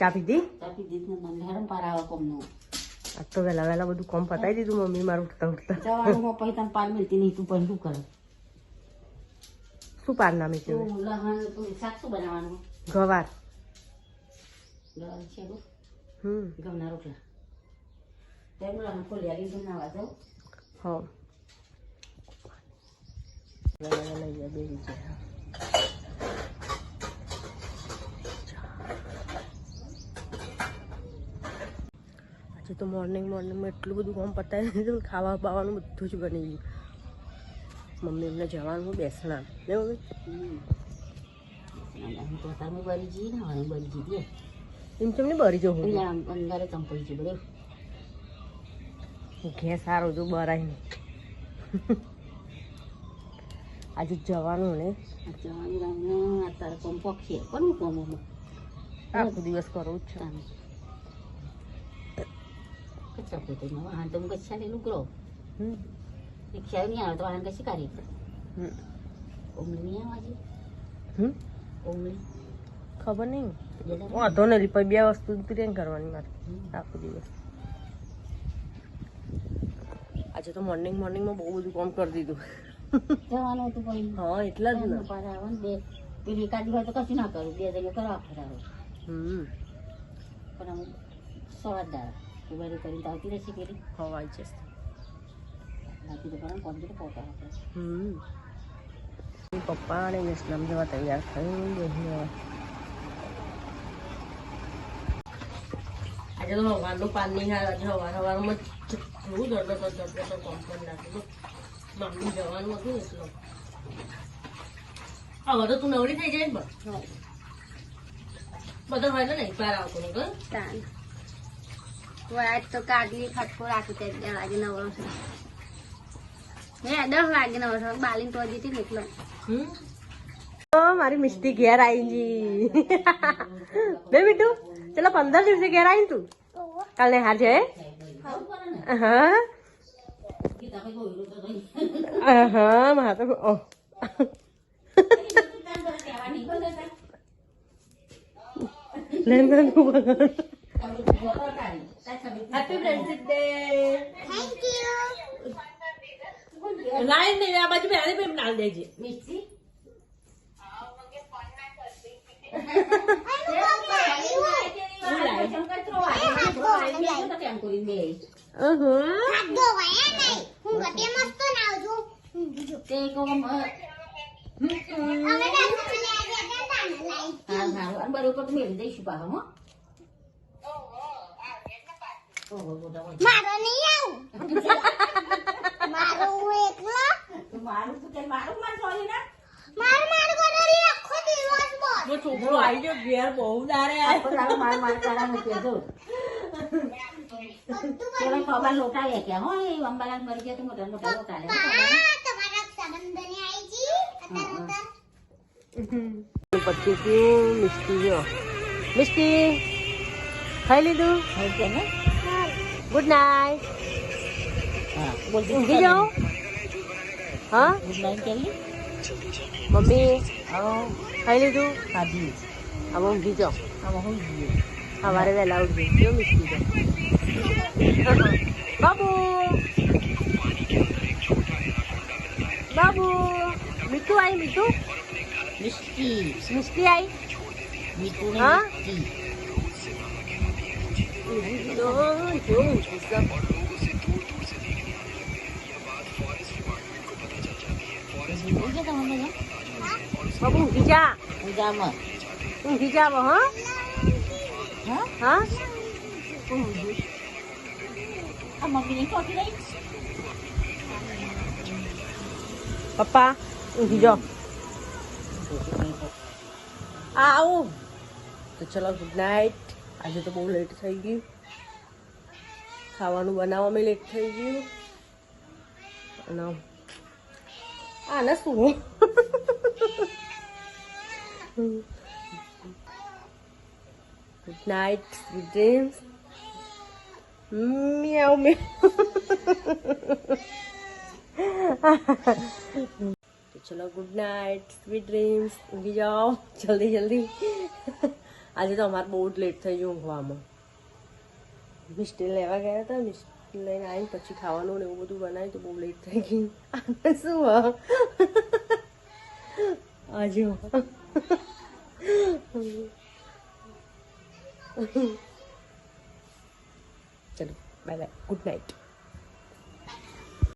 ચા પીધી તાપી દીધું મને હેરમ પાર આવે કોમનું. આજ તો વહેલા વહેલા બધું કોમ પતાવી દીધું મમ્મી મારું ઉઠતા ઉઠતા. જવાનું પછી તને પાર મિલતી નહીં તું પણ શું કરે? શું પાર નામે છે શાક શું બનાવવાનું? ગવાર. હમ. ઘઉંના રોટલા. તેમ લહણ ખોલી આવી બનાવવા જાઉં. હો વહેલા ગયા બેસી ગયા આજે તો મોર્નિંગ મોર્નિંગમાં એટલું બધું કામ પતાવી દીધું ખાવા પાવાનું બધું જ બની ગયું. મમ્મી એમને જવાનું બેસણા ને મમ્મી. તો બરી જઈએ ને હવે બરી જઈએ. એમ તમને બરી જવું એટલે આમ અંદરે ચંપલ છે બધે ઘે સારું જો બરાય આજે જવાનું ને. જવાનું અત્યારે કોમ પક્ષી કોનું કોમ આખો દિવસ કરવું જ છે. કચરા પોતે 뭐 તો હું કચ્છા લેલું કરો હમ રિક્ષા નહીં આવે તો વાહન કશી કાઢી હમ ઓમલી નહીં આવે હમ ઓમલી ખબર નહીં. વાંધો નથી પણ બે વસ્તુ પ્લેન કરવાની મારે આખો દિવસ આજે તો મોર્નિંગ મોર્નિંગમાં બહુ બધું કામ કરી દીધું જવાનું હતું પણ હા એટલા જ ને પાર આવે ને બે પેલી એકાદી હોય તો કશું ના કરું બે જગ્યા કરવા ફરાવે હમ પણ આમ સવાર દાડા ઉભારી કરીને આવતી રહેશે પેલી હવાઈ છે બાકી આપણે પપ્પા અને ઇસ્લામ જેવા તૈયાર બેસીને આજે તો હવાનું પાણી આજે હવાર હવારમાં જેટલું દરડો તો દરડો તો કોમ નાખ્યું મમ્મી જવાનું હતું હવે તો તું નવરી થઈ જાય ને બધા હોય ને નહીં પાર આવતો ને તો કાઢી ખટકો રાખી તે અગિયાર વાગે નવરો છે. મેં દસ વાગે નવરો છે. બાલીન તો જીતી ને એટલે ઓ મારી મિસ્ટી ઘેર આવી જી. બે મીઠું ચલો પંદર દિવસે ઘેર આવી તું. કાલ ને હાર છે હા? હા મારા તો ઓહ. લેન નું friendship day thank you line નહીં આ બાજુ પહેલી પેમ નાલ દેજે. મિસ્ત્રી બરોબર મેળવી દઈશું હોય. મારો નહીં આવું. મારો હું એકલો? મારું તો તે મારું માર સોરી ના મારું મારું કરેલી આખો દિવસ બોલ. જો છોકરો આવી ગયો ઘેર બહુ દારે માર માર કરવાનું કે જો. પેલા ખબર લોટા લે કે હો એ અંબાલાલ મરી ગયા તો મોટા મોટા લોટા લે તમારા રક્ષાબંધન આવી જી અત્યારે મિસ્ટી જો મિસ્ટી ખાઈ લીધું? કે ને? ગુડ નાઇટ હા બોલ ઊંઘી જાઓ હા ગુડ નાઇટ કેવી મમ્મી આવો ખાઈ લીધું ખાધી હવે ઊંઘી જાઓ આવો હોઈ ગયો સવારે વહેલા ઉઠી જો મિસ્ટી જો બાબુ બાબુ મીઠું આવી મીઠું મિસ્ટી મિસ્ટી આવી મીઠું ને હા? મિસ્ટી જો જો ઊંઘી જાઓ. ઊંઘી જા તમે બધા? બાબુ ઊંઘી જા ઊંઘામાં. ઊંઘી જાવ હા હા હા આ મમ્મીને ચોકી રહી પપ્પા ઊંઘી જાઓ આવું. તો ચલો ગુડ નાઇટ આજે તો બહુ લેટ થઈ ગયું ખાવાનું બનાવવામાં લેટ થઈ ગયું અને આને શું good night good dreams meow meow તો ચલો ગુડ નાઇટ સ્વીટ ડ્રીમ્સ ઊંઘી જાઓ જલ્દી જલ્દી આજે તો અમારે બહુ જ લેટ થઈ ગયું ઊંઘવામાં. મિસ્ટી લેવા ગયા હતા, મિસ્ટી લઈને આવીને પછી ખાવાનું ને એવું બધું બનાવ્યું તો બહુ લેટ થઈ ગયું. શું આજુ ચલો બાય બાય ગુડ નાઇટ